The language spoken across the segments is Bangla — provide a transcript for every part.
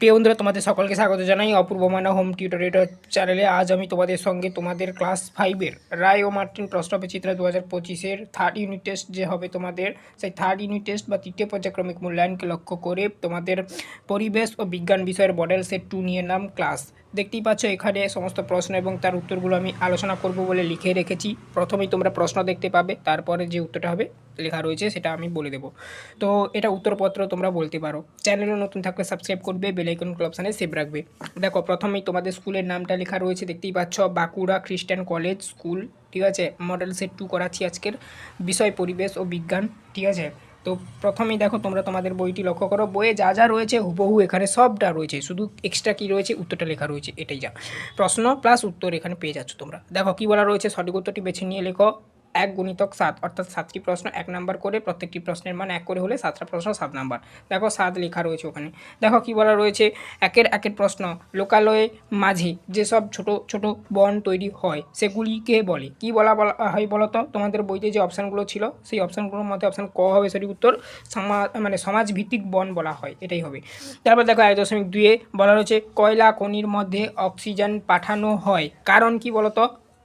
প্রিয় বন্ধুরা তোমাদের সকলকে স্বাগত জানাই। অপূর্ব মানা হোম টিউটোরিয়াল চ্যানেলে আজ আমি তোমাদের সঙ্গে তোমাদের ক্লাস ফাইভের রায় ও মার্টিন প্রশ্ন বিচিত্রা দু হাজার পঁচিশের থার্ড ইউনিট টেস্ট যে হবে তোমাদের, সেই থার্ড ইউনিট টেস্ট বা তৃতীয় পর্যায়ক্রমিক মূল্যায়নকে লক্ষ্য করে তোমাদের পরিবেশ ও বিজ্ঞান বিষয়ের মডেল সেট টু নিয়ে নাম ক্লাস দেখতেই পাচ্ছ, এখানে সমস্ত প্রশ্ন এবং তার উত্তরগুলো আমি আলোচনা করব বলে লিখে রেখেছি। প্রথমেই তোমরা প্রশ্ন দেখতে পাবে, তারপরে যে উত্তরটা হবে লেখা রয়েছে সেটা আমি বলে দেবো। তো এটা উত্তরপত্র তোমরা বলতে পারো। চ্যানেলে নতুন থাকলে সাবস্ক্রাইব করবে বেলাইকন অপশানে সেভ রাখবে। দেখো, প্রথমেই তোমাদের স্কুলের নামটা লেখা রয়েছে, দেখতেই পাচ্ছ, বাঁকুড়া খ্রিস্টান কলেজ স্কুল, ঠিক আছে? মডেল সেট টু করাচ্ছি আজকের। বিষয়, পরিবেশ ও বিজ্ঞান, ঠিক আছে? তো প্রথমেই দেখো তোমরা তোমাদের বইটি লক্ষ্য করো। বইয়ে যা যা রয়েছে, হুবহু এখানে সবটা রয়েছে। শুধু এক্সট্রা কী রয়েছে, উত্তরটা লেখা রয়েছে, এটাই যা। প্রশ্ন প্লাস উত্তর এখানে পেয়ে যাচ্ছ তোমরা। দেখো কী বলা রয়েছে, সঠিক উত্তরটি বেছে নিয়ে লেখো। এক গুণিতক সাত, অর্থাৎ সাতটি প্রশ্ন এক নাম্বার করে প্রত্যেকটি প্রশ্নের মান এক করে হলে সাতটা প্রশ্ন সাত নাম্বার। দেখো সাত লেখা রয়েছে ওখানে। দেখো কি বলা রয়েছে? একের একের প্রশ্ন, লোকালয়ে মাঝে যেসব ছোট ছোট বন তৈরি হয়, সেগুলিকে বলে। কি বলা বলা হয় বলতো? তোমাদের বইতে যে অপশানগুলো ছিল, সেই অপশানগুলোর মধ্যে অপশান ক হবে সঠিক উত্তর সমাজ মানে সমাজভিত্তিক বন বলা হয়, এটাই হবে। তারপর দেখো এক দশমিক দুয়ে বলা রয়েছে, কয়লা খনির মধ্যে অক্সিজেন পাঠানো হয়। কারণ কি বলতো?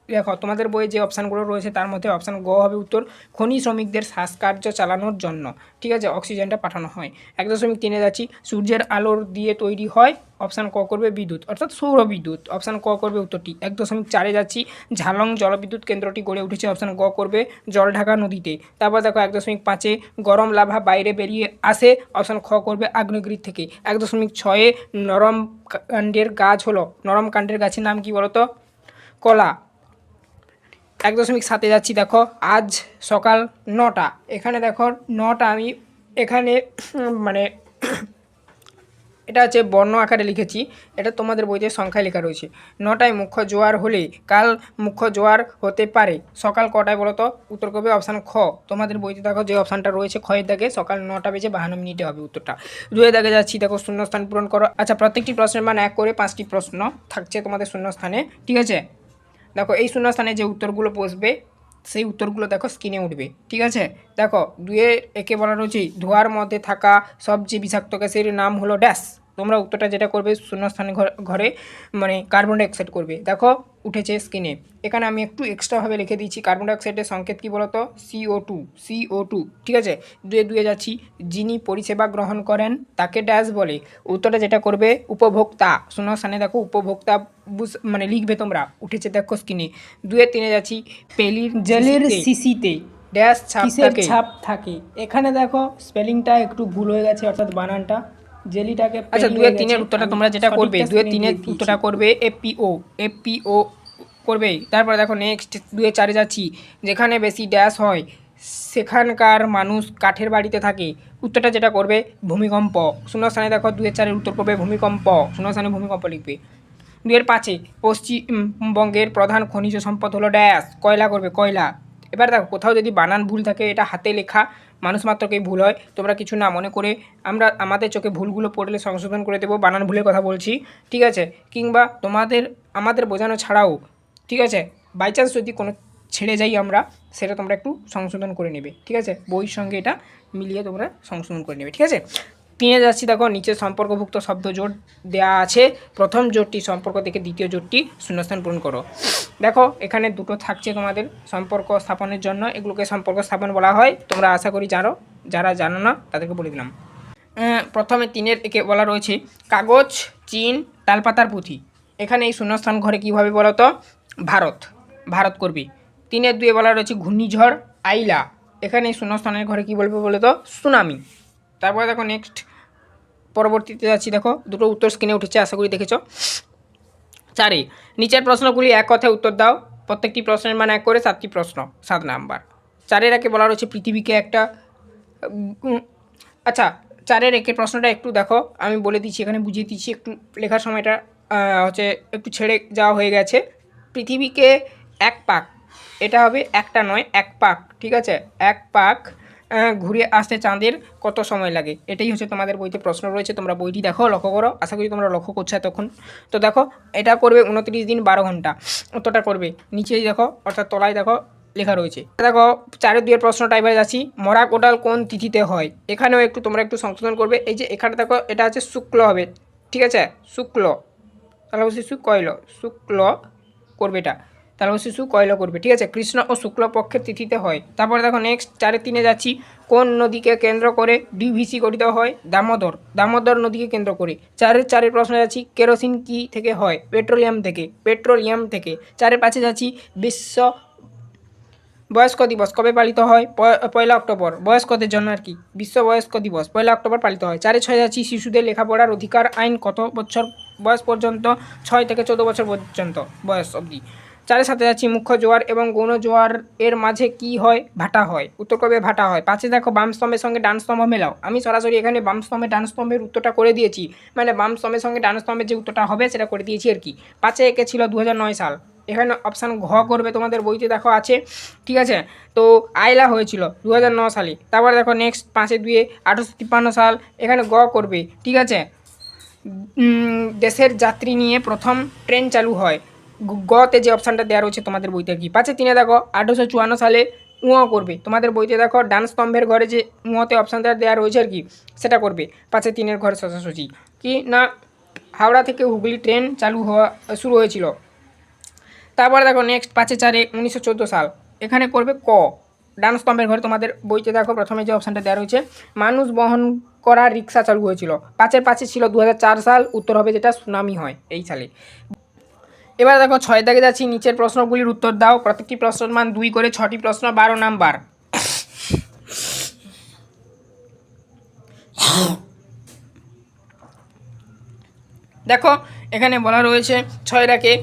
দেখো, তোমাদের বইয়ে যে অপশানগুলো রয়েছে, তার মধ্যে অপশান গ হবে উত্তর, খনি শ্রমিকদের শ্বাসকার্য চালানোর জন্য। ঠিক আছে? অক্সিজেনটা পাঠানো হয়। এক দশমিক তিনে যাচ্ছি, সূর্যের আলোর দিয়ে তৈরি হয় অপশান ক করবে বিদ্যুৎ। অর্থাৎ সৌর বিদ্যুৎ। অপশান ক করবে উত্তরটি। এক দশমিক চারে যাচ্ছি, ঝালং জলবিদ্যুৎ কেন্দ্রটি গড়ে উঠেছে অপশান গ করবে জলঢাকা নদীতে। তারপর দেখো, এক দশমিক পাঁচে গরম লাভা বাইরে বেরিয়ে আসে অপশান খ করবে আগ্নেয়গিরি থেকে। এক দশমিক ছয়ে নরম কাণ্ডের গাছ হলো। নরম কাণ্ডের গাছের নাম কি বলতো? কলা। এক দশমিক সাতে যাচ্ছি, দেখো। আজ সকাল নটা। এখানে দেখো, নটা আমি এখানে মানে এটা হচ্ছে বর্ণ আকারে লিখেছি। এটা তোমাদের বইতে সংখ্যায় লেখা রয়েছে। নটায় মুখ্য জোয়ার হলে কাল মুখ্য জোয়ার হতে পারে। সকাল কটায় বলো তো? উত্তর করবে অপশান খ। তোমাদের বইতে দেখো যে অপশানটা রয়েছে খয়ের দাগে সকাল নটা বেজে বাহান্ন মিনিটে হবে উত্তরটা। দুয়ে দাগে যাচ্ছি, দেখো শূন্যস্থান পূরণ করো। আচ্ছা প্রত্যেকটি প্রশ্নের মান এক করে পাঁচটি প্রশ্ন থাকছে তোমাদের শূন্যস্থানে। ঠিক আছে? দেখো, এই শূন্যস্থানে যে উত্তরগুলো বসবে, সেই উত্তরগুলো দেখো স্ক্রিনে উঠবে, ঠিক আছে? দেখো দুয়ে একে বলা রয়েছে, ধোয়ার মধ্যে থাকা সবচেয়ে বিষাক্ত গ্যাসের নাম হলো ড্যাশ তোমরা উত্তরটা যেটা করবে শূন্যস্থানে ঘর- ঘরে মানে কার্বন ডাইঅক্সাইড করবে। দেখো উঠেছে স্ক্রিনে এখানে আমি একটু এক্সট্রাভাবে লিখে দিয়েছি কার্বন ডাইঅক্সাইডের সংকেত কী বলতো? সিও টু সিও টু ঠিক আছে? দুয়ে দুয়ে যাচ্ছি। যিনি পরিষেবা গ্রহণ করেন তাকে ড্যাশ বলে। উত্তরটা যেটা করবে? উপভোক্তা। শূন্যস্থানে দেখো উপভোক্তা বুঝ- মানে লিখবে তোমরা। উঠেছে দেখো স্ক্রিনে দুয়ে তিনে যাচ্ছি পেলির জেলের শিশিতে ড্যাশ ছাপ থাকে। এখানে দেখো স্পেলিংটা একটু ভুল হয়ে গেছে অর্থাৎ বানানটা। জেলিটাকে আচ্ছা পেলি দুয়ে হয়ে তিনের উত্তরটা তোমরা যেটা করবে দুয়ে screen এ তিনের উত্তরটা করবে এপিও এপিও করবে। তারপরে দেখো নেক্সট দুয়ে চারে যাচ্ছি যেখানে বেশি ড্যাশ হয় সেখানকার মানুষ কাঠের বাড়িতে থাকে। উত্তরটা যেটা করবে ভূমিকম্প। শূন্য শূন্যস্থানে দেখো দুয়ের চারের উত্তর করবে ভূমিকম্প। শূন্যস্থানে ভূমিকম্প লিখবে। দুয়ের পাঁচে পশ্চিমবঙ্গের প্রধান খনিজ সম্পদ হলো ড্যাশ কয়লা করবে কয়লা। এবার দেখো কোথাও যদি বানান ভুল থাকে এটা হাতে লেখা মানুষ মাত্রকেই ভুল হয়। তোমরা কিছু না মনে করে আমরা, আমাদের চোখে ভুলগুলো পড়লে সংশোধন করে দেবো, বানান ভুলের কথা বলছি, ঠিক আছে? কিংবা তোমাদের, আমাদের বোঝানো ছাড়াও, ঠিক আছে? বাই চান্স যদি কোনো ছেড়ে যাই আমরা, সেটা তোমরা একটু সংশোধন করে নেবে, ঠিক আছে? বইয়ের সঙ্গে এটা মিলিয়ে তোমরা সংশোধন করে নেবে, ঠিক আছে? তিনে যাচ্ছি, দেখো, নিচে সম্পর্কভুক্ত শব্দ জোট দেওয়া আছে। প্রথম জোটটি সম্পর্ক থেকে দ্বিতীয় জোটটি শূন্যস্থান পূরণ করো। দেখো, এখানে দুটো থাকছে তোমাদের সম্পর্ক স্থাপনের জন্য। এগুলোকে সম্পর্ক স্থাপন বলা হয়। তোমরা আশা করি জানো, যারা জানো না, তাদেরকে বলে দিলাম। প্রথমে তিনের একে বলা রয়েছে কাগজ, চীন, তালপাতার পুঁথি। এখানে এই শূন্যস্থান ঘরে কীভাবে বলো তো? ভারত ভারত করবে। তিনের দুয়ে বলা রয়েছে ঘূর্ণিঝড়, আইলা। এখানে এই শূন্যস্থানের ঘরে কী বলবে বলো তো? সুনামি। তারপরে দেখো নেক্সট পরবর্তীতে যাচ্ছি দেখো, দুটো উত্তর স্ক্রিনে উঠেছে, আশা করি দেখেছ। চারে, নিচের প্রশ্নগুলি এক কথায় উত্তর দাও। প্রত্যেকটি প্রশ্নের মান এক করে সাতটি প্রশ্ন, সাত নাম্বার। চারের একে বলা রয়েছে পৃথিবীকে একটা আচ্ছা চারের একের প্রশ্নটা একটু দেখো, আমি বলে দিচ্ছি, এখানে বুঝিয়ে দিচ্ছি, একটু লেখার সময়টা হচ্ছে একটু ছেড়ে যাওয়া হয়ে গেছে। পৃথিবীকে এক পাক, এটা হবে একটা নয়, এক পাক, ঠিক আছে? এক পাক ঘুরে আসতে চাঁদের কত সময় লাগে? এটাই হচ্ছে তোমাদের বইতে প্রশ্ন রয়েছে। তোমরা বইটি দেখো, লক্ষ্য করো। আশা করি তোমরা লক্ষ্য করছ তখন তো দেখো, এটা করবে উনত্রিশ দিন বারো ঘণ্টা। অতটা করবে। নিচেই দেখো, অর্থাৎ তলায় দেখো, লেখা রয়েছে। দেখো চারের দুয়ের প্রশ্নটা এবার যাচ্ছি, মরা কোটাল কোন তিথিতে হয়? এখানেও একটু তোমরা একটু সংশোধন করবে। এই যে এখানে দেখো, এটা হচ্ছে শুক্ল হবে। ঠিক আছে? শুক্ল। তাহলে বলছি কয়ল শুক্ল করবে এটা। তাহলে শিশু কয়ল করবে। ঠিক আছে? কৃষ্ণ ও শুক্ল পক্ষের তিথিতে হয়। তারপরে দেখো নেক্সট চারে তিনে যাচ্ছি। কোন নদীকে কেন্দ্র করে ডিভিসি গঠিত হয়? দামোদর। দামোদর নদীকে কেন্দ্র করে। চারের চারের প্রশ্নে যাচ্ছি, কেরোসিন কি থেকে হয়? পেট্রোলিয়াম থেকে। পেট্রোলিয়াম থেকে। চারের পাঁচে যাচ্ছি, বিশ্ব বয়স্ক দিবস কবে পালিত হয়? পয়লা অক্টোবর। বয়স্কদের জন্য আর কি? বিশ্ব বয়স্ক দিবস পয়লা অক্টোবর পালিত হয়। চারে ছয় যাচ্ছি, শিশুদের লেখাপড়ার অধিকার আইন কত বছর বয়স পর্যন্ত? ছয় থেকে চোদ্দ বছর পর্যন্ত বয়স অবধি। চারের সাথে যাচ্ছি, মুখ্য জোয়ার এবং গৌণ জোয়ার এর মাঝে কি হয়? ভাটা হয়। উত্তর কবে ভাটা হয়? পাঁচে দেখো, বাম স্তম্ভের সঙ্গে ডান স্তম্ভ মেলাও। আমি সরাসরি এখানে বাম স্তম্ভে ডান স্তম্ভের উত্তরটা করে দিয়েছি। মানে বাম স্তম্ভের সঙ্গে ডান স্তম্ভের যে উত্তরটা হবে, সেটা করে দিয়েছি আর কি। পাঁচে একে ছিল দু হাজার নয় সাল। এখানে অপশান ঘ করবে, তোমাদের বইতে দেখো আছে। ঠিক আছে? তো আইলা হয়েছিল দু সালে। তারপরে দেখো নেক্সট পাঁচে দুয়ে আঠারোশো তিপ্পান্ন সাল। এখানে গ করবে। ঠিক আছে? দেশের যাত্রী নিয়ে প্রথম ট্রেন চালু হয়। গতে যে অপশানটা দেওয়া রয়েছে তোমাদের বইতে কি? পাঁচে তিনে দেখো, আঠারোশো চুয়ান্ন সালে উঁ করবে। তোমাদের বইতে দেখো, ডান স্তম্ভের ঘরে যে উঁতে অপশানটা দেওয়া রয়েছে আর কি, সেটা করবে। পাঁচে তিনের ঘরে সোজাসুজি। কি না, হাওড়া থেকে হুগলি ট্রেন চালু হওয়া, শুরু হয়েছিল। তারপরে দেখো নেক্সট পাঁচে চারে উনিশশো চোদ্দ সাল। এখানে করবে ক। ডান স্তম্ভের ঘরে তোমাদের বইতে দেখো, প্রথমে যে অপশানটা দেওয়া রয়েছে, মানুষ বহন করা রিক্সা চালু হয়েছিল। পাঁচের পাঁচে ছিল দু হাজার চার সাল, উত্তর হবে যেটা সুনামি হয় এই সালে। এবার দেখো ছয় দাগে যাচ্ছি, নিচের প্রশ্নগুলির উত্তর দাও। প্রত্যেকটি প্রশ্নের মান দুই করে ছটি প্রশ্ন, বারো নাম্বার। দেখো, এখানে বলা রয়েছে ছয় রাখে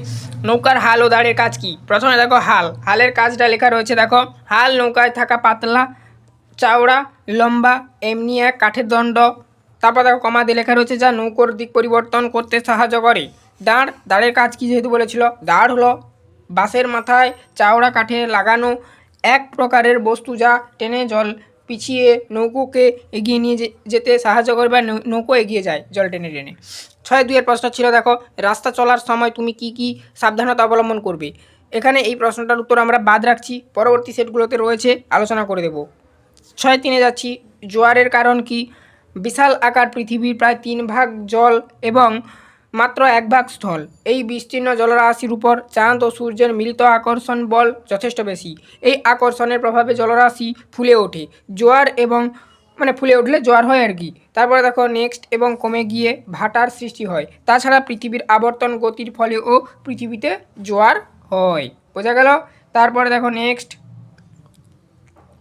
নৌকার হাল ও দাঁড়ের কাজ কি? প্রথমে দেখো হাল। হালের কাজটা লেখা রয়েছে, দেখো, হাল নৌকায় থাকা পাতলা, চওড়া, লম্বা, এমনি এক কাঠের দণ্ড। তারপর দেখো কমা দিয়ে লেখা রয়েছে যা নৌকোর দিক পরিবর্তন করতে সাহায্য করে। দাঁড়, দাঁড়ের কাজ কী যেহেতু বলেছিল? দাঁড় হলো বাঁশের মাথায় চওড়া কাঠে লাগানো এক প্রকারের বস্তু যা টেনে জল পিছিয়ে নৌকোকে এগিয়ে নিয়ে যেতে সাহায্য করে বা নৌকো এগিয়ে যায় জল টেনে টেনে। ছয় দুইয়ের প্রশ্ন ছিল, দেখো, রাস্তা চলার সময় তুমি কি কি সাবধানতা অবলম্বন করবে? এখানে এই প্রশ্নটার উত্তর আমরা বাদ রাখছি, পরবর্তী সেটগুলোতে রয়েছে, আলোচনা করে দেব। ছয় তিনে যাচ্ছি, জোয়ারের কারণ কি? বিশাল আকার পৃথিবীর প্রায় তিন ভাগ জল এবং মাত্র এক ভাগ স্থল। এই বিস্তীর্ণ জলরাশির উপর চাঁদ ও সূর্যের মিলিত আকর্ষণ বল যথেষ্ট বেশি। এই আকর্ষণের প্রভাবে জলরাশি ফুলে ওঠে। জোয়ার এবং মানে ফুলে উঠলে জোয়ার হয় আর কি। তারপরে দেখো নেক্সট এবং কমে গিয়ে ভাটার সৃষ্টি হয়। তাছাড়া পৃথিবীর আবর্তন গতির ফলেও পৃথিবীতে জোয়ার হয়। বোঝা গেল? তারপরে দেখো নেক্সট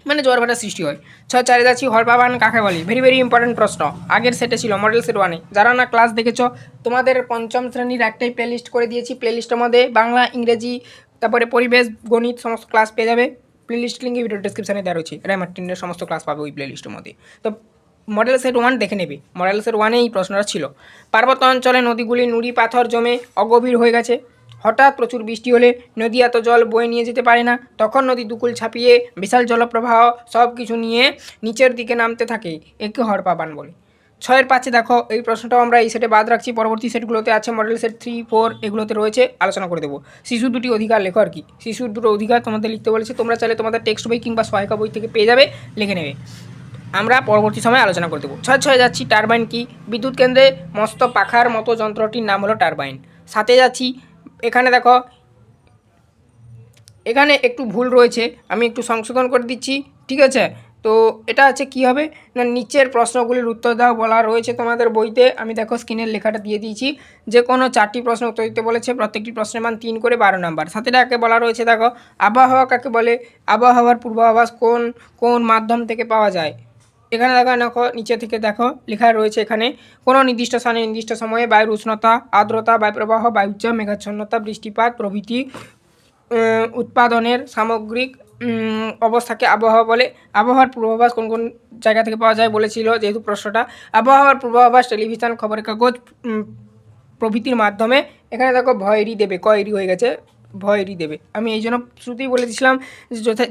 মানে জোয়ার ভাটার সৃষ্টি হয়। ছয় চারে যাচ্ছি হরপাবান কাকে বলে? ভেরি ভেরি ইম্পর্টেন্ট প্রশ্ন। আগের সেটে ছিল মডেল সেট ওয়ানে যারা না ক্লাস দেখেছ, তোমাদের পঞ্চম শ্রেণির একটাই প্লেলিস্ট করে দিয়েছি। প্লেলিস্টের মধ্যে বাংলা, ইংরেজি, তারপরে পরিবেশ, গণিত সমস্ত ক্লাস পেয়ে যাবে। প্লেলিস্ট লিঙ্কে ভিডিও ডিসক্রিপশানে দেওয়া রয়েছে। র্যামার্টিনের সমস্ত ক্লাস পাবে ওই প্লেলিস্টের মধ্যে। তো মডেল সেট ওয়ান দেখে নেবে। মডেল সেট ওয়ানে এই প্রশ্নটা ছিল। পার্বত্য অঞ্চলে নদীগুলি নুড়ি পাথর জমে অগভীর হয়ে গেছে। হঠাৎ প্রচুর বৃষ্টি হলে নদী এত জল বয়ে নিয়ে যেতে পারে না। তখন নদী দুকুল ছাপিয়ে বিশাল জলপ্রবাহ সব কিছু নিয়ে নিচের দিকে নামতে থাকে, একে হরপাবান বলে। ছয়ের পাঁচে দেখো, এই প্রশ্নটাও আমরা এই সেটে বাদ রাখছি। পরবর্তী সেটগুলোতে আছে মডেল সেট থ্রি ফোর এগুলোতে রয়েছে, আলোচনা করে দেবো। শিশুর দুটি অধিকার লেখো আর কি। শিশুর দুটো অধিকার তোমাদের লিখতে বলেছে, তোমরা চাইলে তোমাদের টেক্সট বই কিংবা সহায়িকা বই থেকে পেয়ে যাবে, লিখে নেবে। আমরা পরবর্তী সময় আলোচনা করে দেবো। ছয় ছয় যাচ্ছি, টারবাইন কি? বিদ্যুৎ কেন্দ্রে মস্ত পাখার মতো যন্ত্রটির নাম হলো টারবাইন। সাথে যাচ্ছি এখানে দেখো, এখানে একটু ভুল রয়েছে, আমি একটু সংশোধন করে দিচ্ছি, ঠিক আছে? তো এটা আছে কি হবে? না, নিচের প্রশ্নগুলির উত্তর দাও বলা রয়েছে তোমাদের বইতে। আমি দেখো স্ক্রিনের লেখাটা দিয়ে দিয়েছি। যে কোনো চারটি প্রশ্ন উত্তর দিতে বলেছে, প্রত্যেকটি প্রশ্নের মান তিন করে বারো নাম্বার। সাথে একে বলা রয়েছে, দেখো, আবহাওয়া কাকে বলে? আবহাওয়ার পূর্বাভাস কোন কোন মাধ্যম থেকে পাওয়া যায়? এখানে দেখো দেখো, নিচে থেকে দেখো, লেখা রয়েছে এখানে, কোনো নির্দিষ্ট স্থানে, নির্দিষ্ট সময়ে বায়ুর উষ্ণতা, আর্দ্রতা, বায়ুপ্রবাহ বায়ুচাপ মেঘাচ্ছন্নতা, বৃষ্টিপাত, প্রভৃতি উৎপাদনের সামগ্রিক অবস্থাকে আবহাওয়া বলে। আবহাওয়ার পূর্বাভাস কোন কোন জায়গা থেকে পাওয়া যায় বলেছিল যেহেতু প্রশ্নটা। আবহাওয়ার পূর্বাভাস টেলিভিশন, খবরের কাগজ প্রভৃতির মাধ্যমে। এখানে দেখো ভয়েরই দেবে কয়েরই হয়ে গেছে। ভয়েরই দেবে। আমি এই জন্য শ্রুতেই বলে দিছিলাম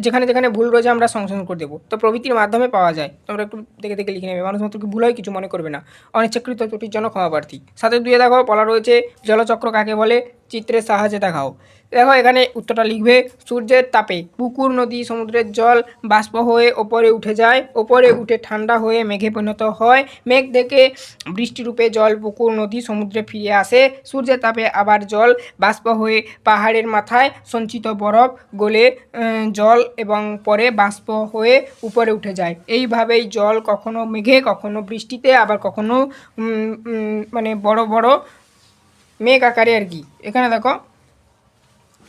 যেখানে যেখানে ভুল রয়েছে আমরা সংশোধন করে দেবো। তো প্রভৃতির মাধ্যমে পাওয়া যায়। তোমরা একটু দেখে দেখে লিখে নেবে। মানুষ মাত্র কি ভুল হয় কিছু মনে করবে না। অনিচ্ছাকৃত ত্রুটির জন্য ক্ষমা প্রার্থী সাথে দুয়ে দেখো বলা রয়েছে, জলচক্র কাকে বলে? চিত্রের সাহায্যে দেখাও। দেখো, এখানে উত্তরটা লিখবে, সূর্যের তাপে পুকুর, নদী, সমুদ্রের জল বাষ্প হয়ে ওপরে উঠে যায়। ওপরে উঠে ঠান্ডা হয়ে মেঘে পরিণত হয়। মেঘ থেকে বৃষ্টিরূপে জল, পুকুর, নদী, সমুদ্রে ফিরে আসে। সূর্যের তাপে আবার জল বাষ্প হয়ে পাহাড়ের মাথায় সঞ্চিত বরফ গলে জল এবং পরে বাষ্প হয়ে উপরে উঠে যায়। এইভাবেই জল কখনো মেঘে, কখনো বৃষ্টিতে, আবার কখনো মানে বড় বড় মেঘ আকারে আর কি। এখানে দেখো,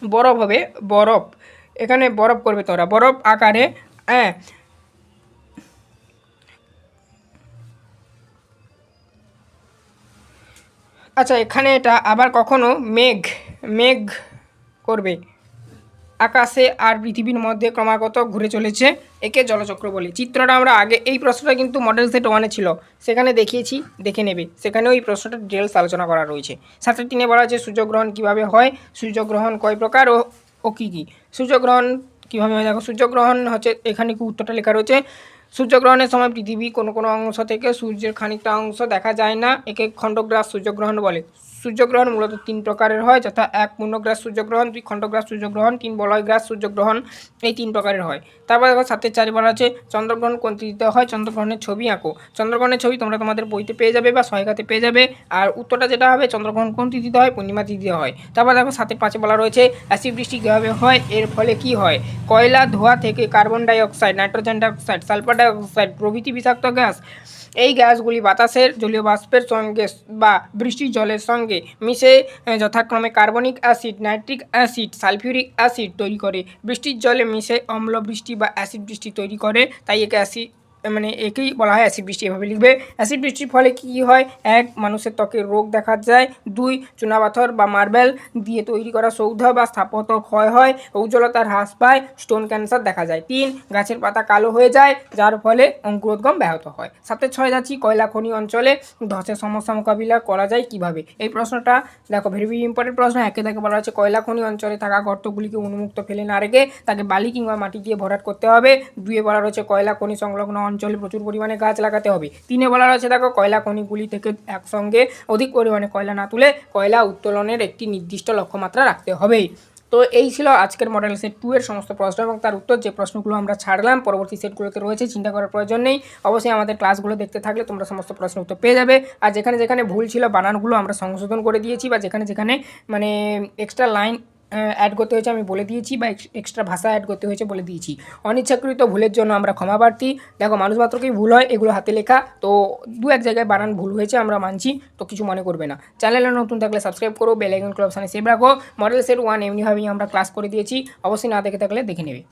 বরফ হবে, বরফ। এখানে বরফ করবে তোরা। বরফ আকারে হ্যাঁ। আচ্ছা এখানে এটা আবার কখনো মেঘ মেঘ করবে। আকাশে আর পৃথিবীর মধ্যে ক্রমাগত ঘুরে চলেছে একে জলচক্র বলে। চিত্রটা আমরা আগে, এই প্রশ্নটা কিন্তু মডেল সেট ওয়ানে ছিল। সেখানে দেখিয়েছি, দেখে নেবে। সেখানেও এই প্রশ্নটা ডিটেলস আলোচনা করা রয়েছে। সাথে তিনে বলা আছে সূর্যগ্রহণ কীভাবে হয় সূর্যগ্রহণ কয় প্রকার ও ও কী কী? সূর্যগ্রহণ কীভাবে হয়? দেখো সূর্যগ্রহণ হচ্ছে, এখানে কি উত্তরটা লেখা রয়েছে? সূর্যগ্রহণের সময় পৃথিবী কোনো কোনো অংশ থেকে সূর্যের খানিকটা অংশ দেখা যায় না, একে খণ্ডগ্রাস সূর্যগ্রহণ বলে। সূর্যগ্রহণ মূলত তিন প্রকারের হয়, যথা এক পূর্ণগ্রাস সূর্যগ্রহণ, দুই খণ্ডগ্রাস সূর্যগ্রহণ, তিন বলয়গ্রাস সূর্যগ্রহণ এই তিন প্রকারের হয়। তারপর দেখো সাথে চারি বলা আছে চন্দ্রগ্রহণ কোন তিথিতে হয়? চন্দ্রগ্রহণের ছবি আঁকো। চন্দ্রগ্রহণের ছবি তোমরা তোমাদের বইতে পেয়ে যাবে বা সহায়িকাতে পেয়ে যাবে। আর উত্তরটা যেটা হবে, চন্দ্রগ্রহণ কোন তিথিতে হয়? পূর্ণিমা তিথিতে হয়। তারপর দেখো সাথে পাঁচে বলা রয়েছে, অ্যাসিড বৃষ্টি কীভাবে হয়? এর ফলে কি হয়? কয়লা, ধোঁয়া থেকে carbon dioxide nitrogen dioxide, sulphur dioxide, প্রভৃতি বিষাক্ত গ্যাস এই গ্যাসগুলি বাতাসের জলীয় বাষ্পের সঙ্গে বা বৃষ্টির জলের সঙ্গে মিশে যথাক্রমে carbonic acid, nitric acid, sulphuric acid তৈরি করে। বৃষ্টির জলে মিশে অম্ল বৃষ্টি বা অ্যাসিড বৃষ্টি তৈরি করে, তাই একে অ্যাসিড মানে একেই বলা হয় অ্যাসিড বৃষ্টি। এভাবে লিখবে অ্যাসিড বৃষ্টির ফলে কী হয়? এক, মানুষের ত্বকে রোগ দেখা যায়। দুই চুনাপাথর বা মার্বেল দিয়ে তৈরি করা সৌধ বা স্থাপত্য ক্ষয় হয় উজ্জ্বলতার হ্রাস পায়, স্টোন ক্যান্সার দেখা যায়। তিন, গাছের পাতা কালো হয়ে যায়, যার ফলে অঙ্কুরোদ্গম ব্যাহত হয়। সাথে ছয়, যাচ্ছি কয়লা খনি অঞ্চলে ধসের সমস্যা মোকাবিলা করা যায় কীভাবে? এই প্রশ্নটা, দেখো ভেরি ভেরি ইম্পর্টেন্ট প্রশ্ন। একে থেকে বলা হচ্ছে কয়লা খনি অঞ্চলে থাকা গর্তগুলিকে উন্মুক্ত ফেলে না রেখে তাকে বালি কিংবা মাটি দিয়ে ভরাট করতে হবে। দুয়ে বলা রয়েছে কয়লা খনি সংলগ্ন অঞ্চলে প্রচুর পরিমাণে গাছ লাগাতে হবে। তিনে বলা রয়েছে, দেখো, কয়লা খনিগুলি থেকে একসঙ্গে অধিক পরিমাণে কয়লা না তুলে কয়লা উত্তোলনের একটি নির্দিষ্ট লক্ষ্যমাত্রা রাখতে হবে। তো এই ছিল আজকের মডেল সেট টু এর সমস্ত প্রশ্ন এবং তার উত্তর। যে প্রশ্নগুলো আমরা ছাড়লাম, পরবর্তী সেটগুলোতে রয়েছে, চিন্তা করার প্রয়োজন নেই। অবশ্যই আমাদের ক্লাসগুলো দেখতে থাকলে তোমরা সমস্ত প্রশ্ন উত্তর পেয়ে যাবে। আর যেখানে যেখানে ভুল ছিল বানানগুলো আমরা সংশোধন করে দিয়েছি বা যেখানে যেখানে মানে এক্সট্রা লাইন অ্যাড করতে হয়েছে, আমি বলে দিয়েছি বা এক্সট্রা ভাষা অ্যাড করতে হয়েছে বলে দিয়েছি। অনিচ্ছাকৃত ভুলের জন্য আমরা ক্ষমা প্রার্থী। দেখো, মানুষ মাত্রকেই ভুল হয়, এগুলো হাতে লেখা। তো দু এক জায়গায় বানান ভুল হয়েছে, আমরা মানছি, তো কিছু মনে করবে না। চ্যানেলে নতুন থাকলে সাবস্ক্রাইব করো বেলাইকন ক্লাবসানে ক্লাব সেভ রাখো। মডেল সেট ওয়ান এমনিভাবেই আমরা ক্লাস করে দিয়েছি। অবশ্যই না দেখে থাকলে দেখে নেবে।